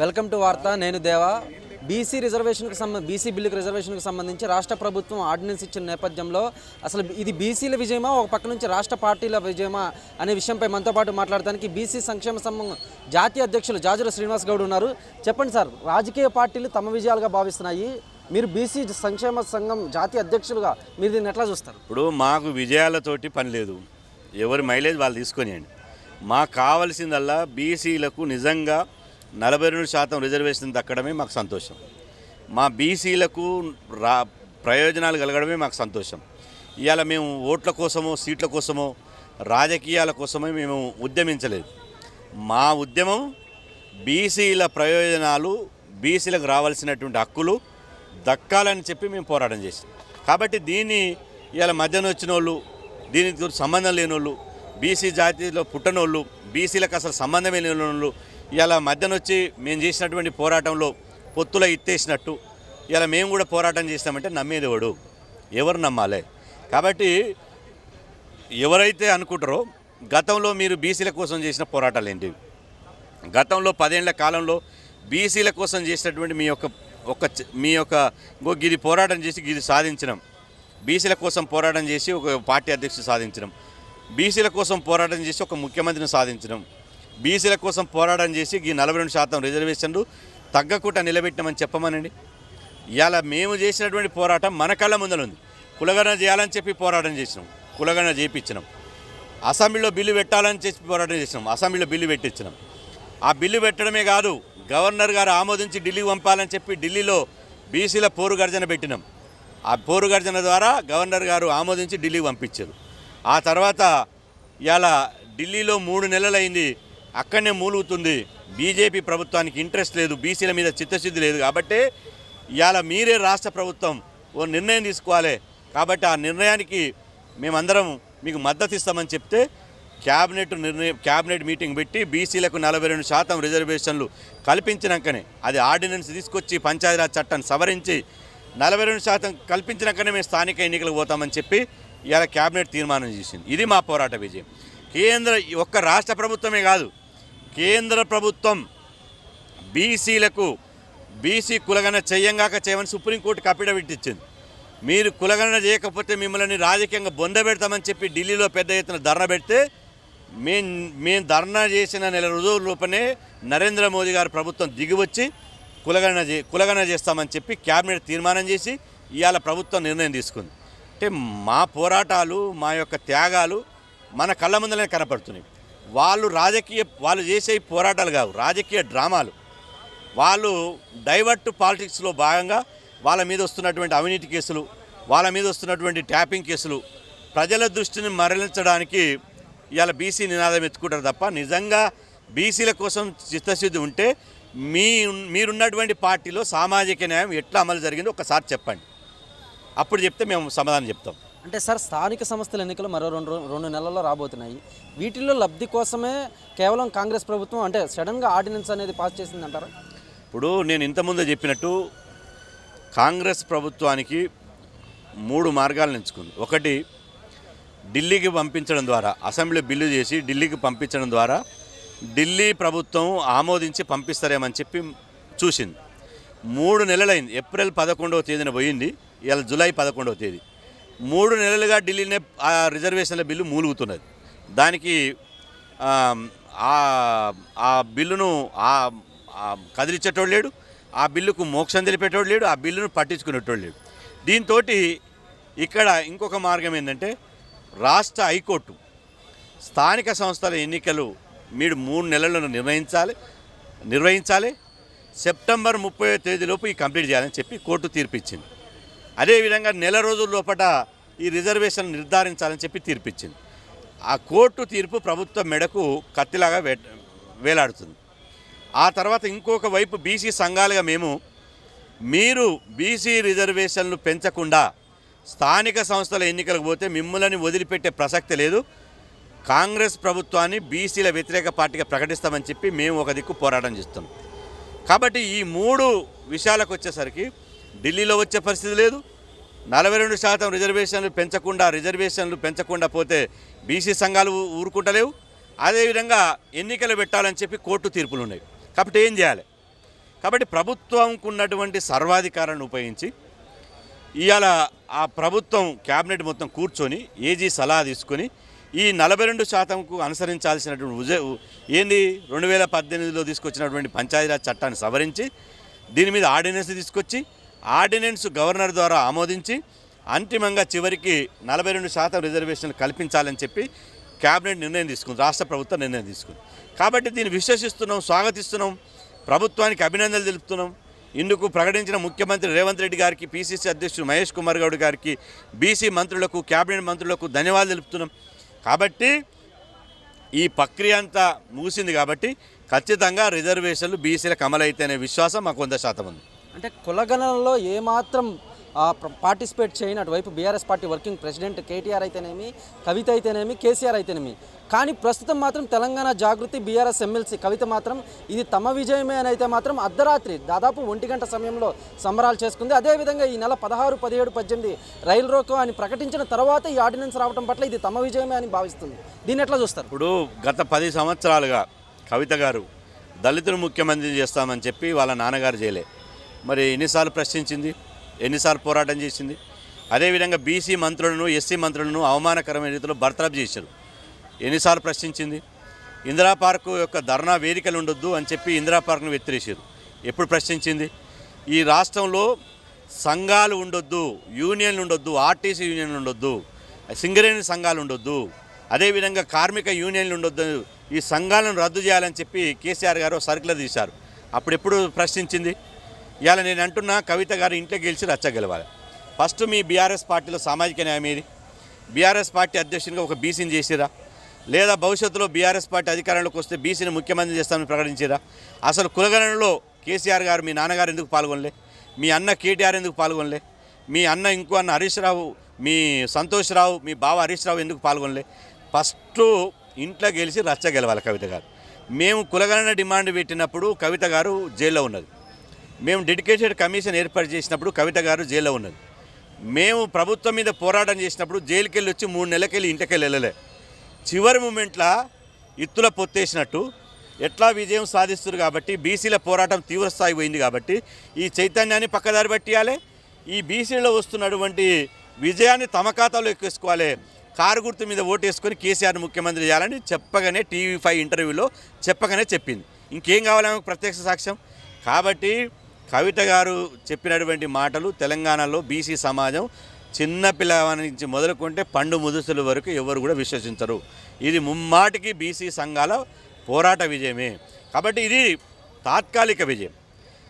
Welcome to వార్త నేను దేవా. బీసీ రిజర్వేషన్కి సంబంధ బీసీ బిల్లుకి రిజర్వేషన్కి సంబంధించి రాష్ట్ర ప్రభుత్వం ఆర్డినెన్స్ ఇచ్చిన నేపథ్యంలో అసలు ఇది బీసీల విజయమా ఒక పక్క నుంచి రాష్ట్ర పార్టీల విజయమా అనే విషయంపై మనతో పాటు మాట్లాడడానికి బీసీ సంక్షేమ సంఘం జాతీయ అధ్యక్షులు జాజుల శ్రీనివాస్ గౌడ్ ఉన్నారు. చెప్పండి సార్ రాజకీయ పార్టీలు తమ విజయాలుగా భావిస్తున్నాయి. మీరు బీసీ సంక్షేమ సంఘం జాతీయ అధ్యక్షులుగా మీరు దీన్ని ఎట్లా చూస్తారు? ఇప్పుడు మాకు విజయాలతోటి పని లేదు. ఎవరి మైలేజ్ వాళ్ళు తీసుకొనియండి. మాకు కావలసిందల్లా బీసీలకు నిజంగా నలభై రెండు శాతం రిజర్వేషన్ దక్కడమే మాకు సంతోషం. మా బీసీలకు రా ప్రయోజనాలు కలగడమే మాకు సంతోషం. ఇవాళ మేము ఓట్ల కోసమో సీట్ల కోసమో రాజకీయాల కోసమే మేము ఉద్యమించలేదు. మా ఉద్యమం బీసీల ప్రయోజనాలు బీసీలకు రావాల్సినటువంటి హక్కులు దక్కాలని చెప్పి మేము పోరాటం చేసాం కాబట్టి దీన్ని ఇవాళ మధ్యన వచ్చిన వాళ్ళు దీనికి సంబంధం లేని వాళ్ళు బీసీ జాతిలో పుట్టనోళ్ళు బీసీలకు అసలు సంబంధమే లేని వాళ్ళు ఇలా మధ్యన వచ్చి మేము చేసినటువంటి పోరాటంలో పొత్తుల ఇత్తేసినట్టు ఇలా మేము కూడా పోరాటం చేస్తామంటే నమ్మేది ఎవరు నమ్మాలి? కాబట్టి ఎవరైతే అనుకుంటారో గతంలో మీరు బీసీల కోసం చేసిన పోరాటాలు ఏంటివి గతంలో పదేళ్ళ కాలంలో బీసీల కోసం చేసినటువంటి మీ యొక్క ఒక మీ యొక్క గిది పోరాటం చేసి గిది సాధించడం బీసీల కోసం పోరాటం చేసి ఒక పార్టీ అధ్యక్షుడు సాధించడం బీసీల కోసం పోరాటం చేసి ఒక ముఖ్యమంత్రిని సాధించడం బీసీల కోసం పోరాటం చేసి ఈ నలభై రెండు శాతం రిజర్వేషన్లు తగ్గకుండా నిలబెట్టమని చెప్పమనండి. ఇలా మేము చేసినటువంటి పోరాటం మన కళ్ళ ముందర ఉంది. చేయాలని చెప్పి పోరాటం చేసినాం. కులగణన చేయించినాం అసెంబ్లీలో బిల్లు పెట్టాలని చెప్పి పోరాటం చేసినాం. అసెంబ్లీలో బిల్లు పెట్టించినాం. ఆ బిల్లు పెట్టడమే కాదు గవర్నర్ గారు ఆమోదించి ఢిల్లీకి పంపాలని చెప్పి ఢిల్లీలో బీసీల పోరు గర్జన పెట్టినాం. ఆ పోరు గర్జన ద్వారా గవర్నర్ గారు ఆమోదించి ఢిల్లీకి పంపించారు. ఆ తర్వాత ఇలా ఢిల్లీలో మూడు నెలలైంది అక్కడనే మూలుగుతుంది. బీజేపీ ప్రభుత్వానికి ఇంట్రెస్ట్ లేదు బీసీల మీద చిత్తశుద్ధి లేదు కాబట్టి ఇవాళ మీరే రాష్ట్ర ప్రభుత్వం ఓ నిర్ణయం తీసుకోవాలి. కాబట్టి ఆ నిర్ణయానికి మేమందరం మీకు మద్దతు ఇస్తామని చెప్తే క్యాబినెట్ నిర్ణయం క్యాబినెట్ మీటింగ్ పెట్టి బీసీలకు నలభై రెండు శాతం రిజర్వేషన్లు కల్పించినాకనే అది ఆర్డినెన్స్ తీసుకొచ్చి పంచాయతీరాజ్ చట్టాన్ని సవరించి నలభై రెండు శాతం కల్పించినాకనే మేము స్థానిక ఎన్నికలకు పోతామని చెప్పి ఇవాళ క్యాబినెట్ తీర్మానం చేసింది. ఇది మా పోరాట విజయం. కేంద్ర ఒక్క రాష్ట్ర ప్రభుత్వమే కాదు కేంద్ర ప్రభుత్వం బీసీలకు బీసీ కులగణ చెయ్యంగాక చేయమని సుప్రీంకోర్టు అఫిడవిట్ ఇచ్చింది మీరు కులగణన చేయకపోతే మిమ్మల్ని రాజకీయంగా బొందబెడతామని చెప్పి ఢిల్లీలో పెద్ద ఎత్తున ధర్నా పెడితే మేం మేము ధర్నా చేసిన నెల రోజుల లోపనే నరేంద్ర మోదీ గారు ప్రభుత్వం దిగివచ్చి కులగణన చే కులగణన చేస్తామని చెప్పి క్యాబినెట్ తీర్మానం చేసి ఇవాళ ప్రభుత్వం నిర్ణయం తీసుకుంది. అంటే మా పోరాటాలు మా యొక్క త్యాగాలు మన కళ్ళ ముందరనే కనపడుతున్నాయి. వాళ్ళు రాజకీయ వాళ్ళు చేసే పోరాటాలు కావు రాజకీయ డ్రామాలు. వాళ్ళు డైవర్ట్ పాలిటిక్స్లో భాగంగా వాళ్ళ మీద వస్తున్నటువంటి అవినీతి కేసులు వాళ్ళ మీద వస్తున్నటువంటి ట్యాపింగ్ కేసులు ప్రజల దృష్టిని మరలించడానికి ఇవాళ బీసీ నినాదం ఎత్తుకుంటారు తప్ప నిజంగా బీసీల కోసం చిత్తశుద్ధి ఉంటే మీ మీరున్నటువంటి పార్టీలో సామాజిక న్యాయం ఎట్లా అమలు జరిగిందో ఒకసారి చెప్పండి. అప్పుడు చెప్తే మేము సమాధానం చెప్తాం. అంటే సార్ స్థానిక సంస్థల ఎన్నికలు మరో రెండు రెండు నెలల్లో రాబోతున్నాయి. వీటిల్లో లబ్ధి కోసమే కేవలం కాంగ్రెస్ ప్రభుత్వం అంటే సడన్గా ఆర్డినెన్స్ అనేది పాస్ చేసింది అంటారా ఇప్పుడు నేను ఇంతకుముందు చెప్పినట్టు కాంగ్రెస్ ప్రభుత్వానికి మూడు మార్గాలను ఎంచుకుంది. ఒకటి ఢిల్లీకి పంపించడం ద్వారా అసెంబ్లీ బిల్లు చేసి ఢిల్లీకి పంపించడం ద్వారా ఢిల్లీ ప్రభుత్వం ఆమోదించి పంపిస్తారేమని చెప్పి చూసింది. మూడు నెలలైంది. ఏప్రిల్ పదకొండవ తేదీన పోయింది. ఇవాళ జూలై పదకొండవ తేదీ. మూడు నెలలుగా ఢిల్లీనే ఆ రిజర్వేషన్ల బిల్లు మూలుగుతున్నది. దానికి ఆ, బిల్లును ఆ కదిలించేటోడు లేడు ఆ బిల్లుకు మోక్షం తెలిపేటోడు లేడు ఆ బిల్లును పట్టించుకునేటోడు లేడు. దీంతో ఇక్కడ ఇంకొక మార్గం ఏంటంటే రాష్ట్ర హైకోర్టు స్థానిక సంస్థల ఎన్నికలు మీరు మూడు నెలలను నిర్ణయించాలి నిర్వహించాలి. సెప్టెంబర్ ముప్పై తేదీలోపు ఈ కంప్లీట్ చేయాలని చెప్పి కోర్టు తీర్పిచ్చింది. అదేవిధంగా నెల రోజుల లోపల ఈ రిజర్వేషన్ నిర్ధారించాలని చెప్పి తీర్పిచ్చింది. ఆ కోర్టు తీర్పు ప్రభుత్వం మెడకు కత్తిలాగా వే వేలాడుతుంది. ఆ తర్వాత ఇంకొక వైపు బీసీ సంఘాలుగా మేము మీరు బీసీ రిజర్వేషన్లు పెంచకుండా స్థానిక సంస్థల ఎన్నికలకు పోతే మిమ్మల్ని వదిలిపెట్టే ప్రసక్తి లేదు. కాంగ్రెస్ ప్రభుత్వాన్ని బీసీల వ్యతిరేక పార్టీగా ప్రకటిస్తామని చెప్పి మేము ఒక దిక్కు పోరాటం చేస్తున్నాం. కాబట్టి ఈ మూడు విషయాలకు వచ్చేసరికి ఢిల్లీలో వచ్చే పరిస్థితి లేదు. నలభై రెండు శాతం రిజర్వేషన్లు పెంచకుండా రిజర్వేషన్లు పెంచకుండా పోతే బీసీ సంఘాలు ఊరుకుంటలేవు. అదేవిధంగా ఎన్నికలు పెట్టాలని చెప్పి కోర్టు తీర్పులు ఉన్నాయి కాబట్టి ఏం చేయాలి? కాబట్టి ప్రభుత్వంకు ఉన్నటువంటి సర్వాధికారాన్ని ఉపయోగించి ఇవాళ ఆ ప్రభుత్వం క్యాబినెట్ మొత్తం కూర్చొని ఏజీ సలహా తీసుకొని ఈ నలభై రెండు శాతంకు అనుసరించాల్సినటువంటి ఉజ ఏంది? రెండు వేల పద్దెనిమిదిలో తీసుకొచ్చినటువంటి పంచాయతీరాజ్ చట్టాన్ని సవరించి దీని మీద ఆర్డినెన్స్ తీసుకొచ్చి ఆర్డినెన్స్ గవర్నర్ ద్వారా ఆమోదించి అంతిమంగా చివరికి నలభై రెండు శాతం రిజర్వేషన్లు కల్పించాలని చెప్పి క్యాబినెట్ నిర్ణయం తీసుకుంది రాష్ట్ర ప్రభుత్వం నిర్ణయం తీసుకుంది. కాబట్టి దీన్ని విశ్వసిస్తున్నాం స్వాగతిస్తున్నాం ప్రభుత్వానికి అభినందనలు తెలుపుతున్నాం. ఇందుకు ప్రకటించిన ముఖ్యమంత్రి రేవంత్ రెడ్డి గారికి పిసిసి అధ్యక్షుడు మహేష్ కుమార్ గౌడ్ గారికి బీసీ మంత్రులకు క్యాబినెట్ మంత్రులకు ధన్యవాదాలు తెలుపుతున్నాం. కాబట్టి ఈ ప్రక్రియ అంతా ముగిసింది కాబట్టి ఖచ్చితంగా రిజర్వేషన్లు బీసీలకు అమలైతే అనే విశ్వాసం మాకు వంద శాతం ఉంది. అంటే కులగణనలో ఏమాత్రం పార్టిసిపేట్ చేయని అటువైపు BRS party working president KTR అయితేనేమి కవిత అయితేనేమి కేసీఆర్ అయితేనేమి. కానీ ప్రస్తుతం మాత్రం తెలంగాణ జాగృతి బీఆర్ఎస్ ఎమ్మెల్సీ కవిత మాత్రం ఇది తమ విజయమే అని అయితే మాత్రం అర్ధరాత్రి దాదాపు ఒంటి గంట సమయంలో సంబరాలు చేసుకుంది. అదేవిధంగా ఈ నెల పదహారు పదిహేడు పద్దెనిమిది రైలు రోకో అని ప్రకటించిన తర్వాత ఈ ఆర్డినెన్స్ రావడం పట్ల ఇది తమ విజయమే అని భావిస్తుంది. దీన్ని ఎట్లా చూస్తారు? ఇప్పుడు గత పది సంవత్సరాలుగా కవిత గారు దళితులు ముఖ్యమంత్రి చేస్తామని చెప్పి వాళ్ళ నాన్నగారు చేయలే. మరి ఎన్నిసార్లు ప్రశ్నించింది? ఎన్నిసార్లు పోరాటం చేసింది? అదేవిధంగా బీసీ మంత్రులను ఎస్సీ మంత్రులను అవమానకరమైన రీతిలో బర్తరఫ్ చేశారు. ఎన్నిసార్లు ప్రశ్నించింది? ఇందిరా పార్క్ యొక్క ధర్నా వేదికలు ఉండొద్దు అని చెప్పి ఇందిరా పార్క్ను వెత్తిరేసారు ఎప్పుడు ప్రశ్నించింది? ఈ రాష్ట్రంలో సంఘాలు ఉండొద్దు యూనియన్లు ఉండొద్దు ఆర్టీసీ యూనియన్లు ఉండొద్దు సింగరేణి సంఘాలు ఉండొద్దు అదేవిధంగా కార్మిక యూనియన్లు ఉండొద్దు ఈ సంఘాలను రద్దు చేయాలని చెప్పి కేసీఆర్ గారు సర్కులర్ తీశారు. అప్పుడు ఎప్పుడు ప్రశ్నించింది? ఇవాళ నేను అంటున్నా కవిత గారు ఇంట్లో గెలిచి రచ్చ గెలవాలి. ఫస్ట్ మీ బీఆర్ఎస్ పార్టీలో సామాజిక న్యాయం ఏది? బీఆర్ఎస్ పార్టీ అధ్యక్షునిగా ఒక బీసీని చేసిరా? లేదా భవిష్యత్తులో బీఆర్ఎస్ పార్టీ అధికారంలోకి వస్తే బీసీని ముఖ్యమంత్రి చేస్తామని ప్రకటించారా? అసలు కులగణనలో కేసీఆర్ గారు మీ నాన్నగారు ఎందుకు పాల్గొనలే? మీ అన్న కేటీఆర్ ఎందుకు పాల్గొనలే? మీ అన్న ఇంకో అన్న హరీష్ రావు మీ సంతోష్ రావు మీ బావ హరీష్ రావు ఎందుకు పాల్గొనలే? ఫస్ట్ ఇంట్లో గెలిచి రచ్చ గెలవాలి కవిత గారు. మేము కులగణన డిమాండ్ పెట్టినప్పుడు కవిత గారు జైల్లో ఉన్నది. మేము డెడికేటెడ్ కమిషన్ ఏర్పాటు చేసినప్పుడు కవిత గారు జైల్లో ఉన్నది మేము ప్రభుత్వం మీద పోరాటం చేసినప్పుడు జైలుకి వెళ్ళి వచ్చి మూడు నెలలకెళ్ళి ఇంటికెళ్ళి వెళ్ళలే. చివరి మూమెంట్లో ఇత్తుల పొత్తేసినట్టు ఎట్లా విజయం సాధిస్తారు కాబట్టి బీసీల పోరాటం తీవ్రస్థాయి పోయింది కాబట్టి ఈ చైతన్యాన్ని పక్కదారి పట్టియాలి. ఈ బీసీలో వస్తున్నటువంటి విజయాన్ని తమ ఖాతాలో ఎక్కేసుకోవాలి. కారు గుర్తు మీద ఓటేసుకొని కేసీఆర్ ముఖ్యమంత్రి చేయాలని చెప్పగానే టీవీ ఫైవ్ ఇంటర్వ్యూలో చెప్పగానే చెప్పింది. ఇంకేం కావాలి ఆమెకు ప్రత్యక్ష సాక్ష్యం? కాబట్టి కవిత గారు చెప్పినటువంటి మాటలు తెలంగాణలో బీసీ సమాజం చిన్న పిల్లవాడి నుంచి మొదలుకుంటే పండు ముదుసుల వరకు ఎవరు కూడా విశ్వసించరు. ఇది ముమ్మాటికి బీసీ సంఘాల పోరాట విజయమే. కాబట్టి ఇది తాత్కాలిక విజయం.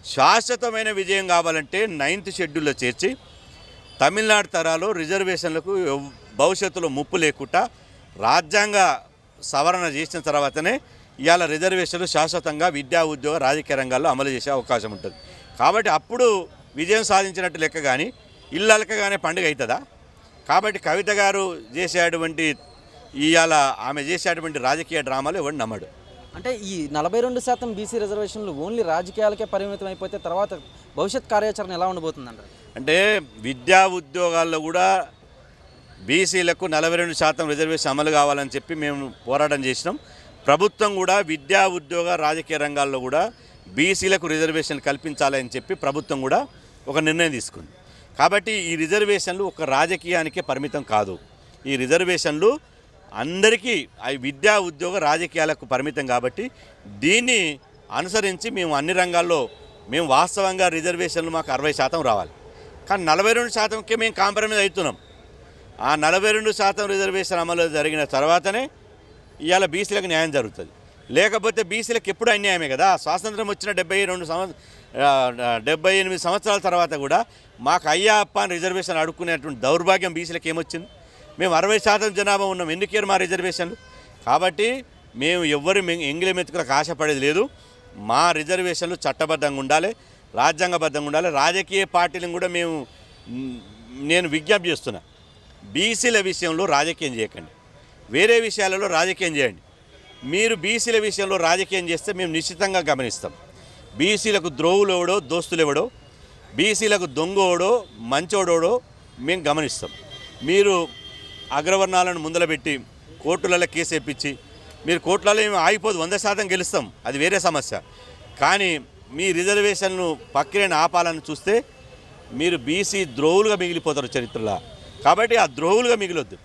శాశ్వతమైన విజయం కావాలంటే నైన్త్ షెడ్యూల్లో చేర్చి తమిళనాడు తరాలు రిజర్వేషన్లకు ఎవ్- భవిష్యత్తులో ముప్పు లేకుండా రాజ్యాంగ సవరణ చేసిన తర్వాతనే ఇవాళ రిజర్వేషన్లు శాశ్వతంగా విద్యా ఉద్యోగ రాజకీయ రంగాల్లో అమలు చేసే అవకాశం ఉంటుంది. కాబట్టి అప్పుడు విజయం సాధించినట్టు లెక్క కానీ ఇల్లలకగానే పండుగ అవుతుందా కాబట్టి కవిత గారు చేసేటువంటి ఇవాళ ఆమె చేసేటువంటి రాజకీయ డ్రామాలు ఎవడు నమ్మడు. అంటే ఈ నలభై రెండు శాతం బీసీ రిజర్వేషన్లు ఓన్లీ రాజకీయాలకే పరిమితం అయిపోతే తర్వాత భవిష్యత్ కార్యాచరణ ఎలా ఉండబోతుందంటారు? అంటే విద్యా ఉద్యోగాల్లో కూడా బీసీలకు నలభై రెండు శాతం రిజర్వేషన్ అమలు కావాలని చెప్పి మేము పోరాటం చేసినాం. ప్రభుత్వం కూడా విద్యా ఉద్యోగ రాజకీయ రంగాల్లో కూడా బీసీలకు రిజర్వేషన్ కల్పించాలని చెప్పి ప్రభుత్వం కూడా ఒక నిర్ణయం తీసుకుంది. కాబట్టి ఈ రిజర్వేషన్లు ఒక రాజకీయానికే పరిమితం కాదు. ఈ రిజర్వేషన్లు అందరికీ ఆ విద్యా ఉద్యోగ రాజకీయాలకు పరిమితం కాబట్టి దీన్ని అనుసరించి మేము అన్ని రంగాల్లో మేము వాస్తవంగా రిజర్వేషన్లు మాకు అరవై శాతం రావాలి. కానీ నలభై రెండు శాతంకే మేము కాంప్రమైజ్ అవుతున్నాం. ఆ నలభై రెండు శాతం రిజర్వేషన్ అమలు జరిగిన తర్వాతనే ఇవాళ బీసీలకు న్యాయం జరుగుతుంది. లేకపోతే బీసీలకు ఎప్పుడు అన్యాయమే కదా? స్వాతంత్రం వచ్చిన డెబ్బై రెండు సంవత్సరం డెబ్బై ఎనిమిది సంవత్సరాల తర్వాత కూడా మాకు అయ్యా అప్ప అని రిజర్వేషన్ అడుక్కునేటువంటి దౌర్భాగ్యం బీసీలకు ఏమొచ్చింది? మేము అరవై శాతం జనాభా ఉన్నాం. ఎందుకేరు మా రిజర్వేషన్లు? కాబట్టి మేము ఎవ్వరు ఎంగిలి మెతుకులకు ఆశపడేది లేదు. మా రిజర్వేషన్లు చట్టబద్ధంగా ఉండాలి రాజ్యాంగబద్ధంగా ఉండాలి. రాజకీయ పార్టీలను కూడా మేము నేను విజ్ఞప్తి చేస్తున్నా. బీసీల విషయంలో రాజకీయం చేయకండి. వేరే విషయాలలో రాజకీయం చేయండి. మీరు బీసీల విషయంలో రాజకీయం చేస్తే మేము నిశ్చితంగా గమనిస్తాం. బీసీలకు ద్రోవులు ఎవడో దోస్తులు ఎవడో బీసీలకు దొంగోడో మంచోడోడో మేము గమనిస్తాం. మీరు అగ్రవర్ణాలను ముందలబెట్టి కోర్టులలో కేసు వేయించి మీరు కోర్టులలో ఏమి ఆగిపోదు వంద శాతం గెలుస్తాం. అది వేరే సమస్య. కానీ మీ రిజర్వేషన్ను పక్కన ఆపాలని చూస్తే మీరు బీసీ ద్రోవులుగా మిగిలిపోతారు చరిత్రలో. కాబట్టి ఆ ద్రోవులుగా మిగిలొద్దు.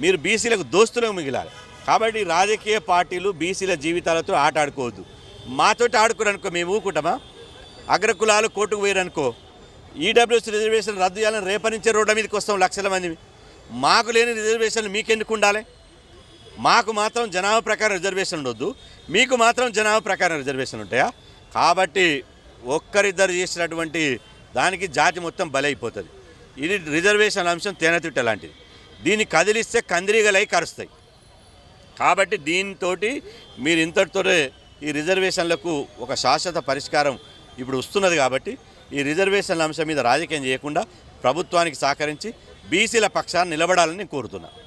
మీరు బీసీలకు దోస్తులుగా మిగిలాలి. కాబట్టి రాజకీయ పార్టీలు బీసీల జీవితాలతో ఆట ఆడుకోవద్దు. మాతోటి ఆడుకోరనుకో మేము ఊకుంటామా అగ్రకులాలు కోర్టుకు పోయారనుకో ఈడబ్ల్యూసీ రిజర్వేషన్ రద్దు చేయాలని రేపటి నుంచే రోడ్ల మీదకి వస్తాం లక్షల మంది. మాకు లేని రిజర్వేషన్లు మీకెందుకు ఉండాలి? మాకు మాత్రం జనాభా ప్రకారం రిజర్వేషన్ ఉండొద్దు. మీకు మాత్రం జనాభా ప్రకారం రిజర్వేషన్ ఉంటాయా? కాబట్టి ఒక్కరిద్దరు చేసినటువంటి దానికి జాతి మొత్తం బలైపోతుంది. ఇది రిజర్వేషన్ అంశం తేనెతిట్ట లాంటిది. దీన్ని కదిలిస్తే కందిరీగలై కరుస్తాయి. కాబట్టి దీంతో మీరు ఇంతటితోనే ఈ రిజర్వేషన్లకు ఒక శాశ్వత పరిష్కారం ఇప్పుడు వస్తున్నది కాబట్టి ఈ రిజర్వేషన్ల అంశం మీద రాజకీయం చేయకుండా ప్రభుత్వానికి సహకరించి బీసీల పక్షాన్ని నిలబడాలని కోరుతున్నాను